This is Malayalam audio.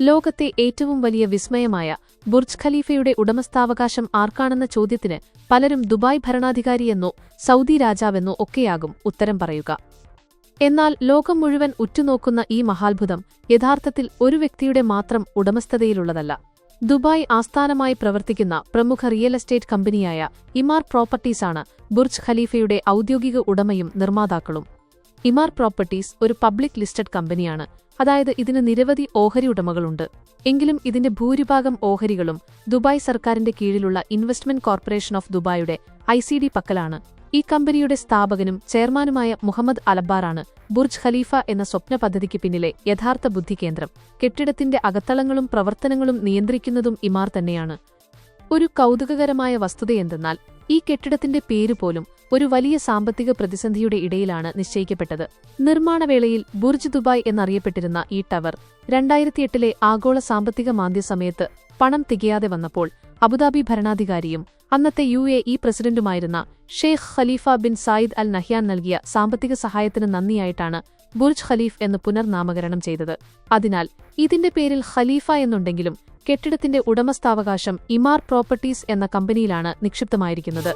ലോകത്തെ ഏറ്റവും വലിയ വിസ്മയമായ ബുർജ് ഖലീഫയുടെ ഉടമസ്ഥാവകാശം ആർക്കാണെന്ന ചോദ്യത്തിന് പലരും ദുബായ് ഭരണാധികാരിയെന്നോ സൗദി രാജാവെന്നോ ഒക്കെയാകും ഉത്തരം പറയുക. എന്നാൽ ലോകം മുഴുവൻ ഉറ്റുനോക്കുന്ന ഈ മഹാത്ഭുതം യഥാർത്ഥത്തിൽ ഒരു വ്യക്തിയുടെ മാത്രം ഉടമസ്ഥതയിലുള്ളതല്ല. ദുബായ് ആസ്ഥാനമായി പ്രവർത്തിക്കുന്ന പ്രമുഖ റിയൽ എസ്റ്റേറ്റ് കമ്പനിയായ ഇമാർ പ്രോപ്പർട്ടീസാണ് ബുർജ് ഖലീഫയുടെ ഔദ്യോഗിക ഉടമയും നിർമ്മാതാക്കളും. ഇമാർ പ്രോപ്പർട്ടീസ് ഒരു പബ്ലിക് ലിസ്റ്റഡ് കമ്പനിയാണ്. അതായത് ഇതിന് നിരവധി ഓഹരി ഉടമകളുണ്ട്. എങ്കിലും ഇതിന്റെ ഭൂരിഭാഗം ഓഹരികളും ദുബായ് സർക്കാരിന്റെ കീഴിലുള്ള ഇൻവെസ്റ്റ്മെന്റ് കോർപ്പറേഷൻ ഓഫ് ദുബായുടെ ഐ സി ഡി പക്കലാണ്. ഈ കമ്പനിയുടെ സ്ഥാപകനും ചെയർമാനുമായ മുഹമ്മദ് അലബാറാണ് ബുർജ് ഖലീഫ എന്ന സ്വപ്ന പദ്ധതിക്ക് പിന്നിലെ യഥാർത്ഥ ബുദ്ധികേന്ദ്രം. കെട്ടിടത്തിന്റെ അകത്തളങ്ങളും പ്രവർത്തനങ്ങളും നിയന്ത്രിക്കുന്നതും ഇമാർ തന്നെയാണ്. ഒരു കൗതുകകരമായ വസ്തുതയെന്തെന്നാൽ ഈ കെട്ടിടത്തിന്റെ പേര് പോലും ഒരു വലിയ സാമ്പത്തിക പ്രതിസന്ധിയുടെ ഇടയിലാണ് നിശ്ചയിക്കപ്പെട്ടത്. നിർമ്മാണവേളയിൽ ബുർജ് ദുബായ് എന്നറിയപ്പെട്ടിരുന്ന ഈ ടവർ രണ്ടായിരത്തിയെട്ടിലെ ആഗോള സാമ്പത്തിക മാന്ദ്യ സമയത്ത് പണം തികയാതെ വന്നപ്പോൾ അബുദാബി ഭരണാധികാരിയും അന്നത്തെ U A E പ്രസിഡന്റുമായിരുന്ന Sheikh Khalifa bin Zayed Al Nahyan നൽകിയ സാമ്പത്തിക സഹായത്തിന് നന്ദിയായിട്ടാണ് ബുർജ് ഖലീഫ് എന്ന് പുനർനാമകരണം ചെയ്തത്. അതിനാൽ ഇതിന്റെ പേരിൽ ഖലീഫ എന്നുണ്ടെങ്കിലും കെട്ടിടത്തിന്റെ ഉടമസ്ഥാവകാശം ഇമാർ പ്രോപ്പർട്ടീസ് എന്ന കമ്പനിയിലാണ് നിക്ഷിപ്തമായിരിക്കുന്നത്.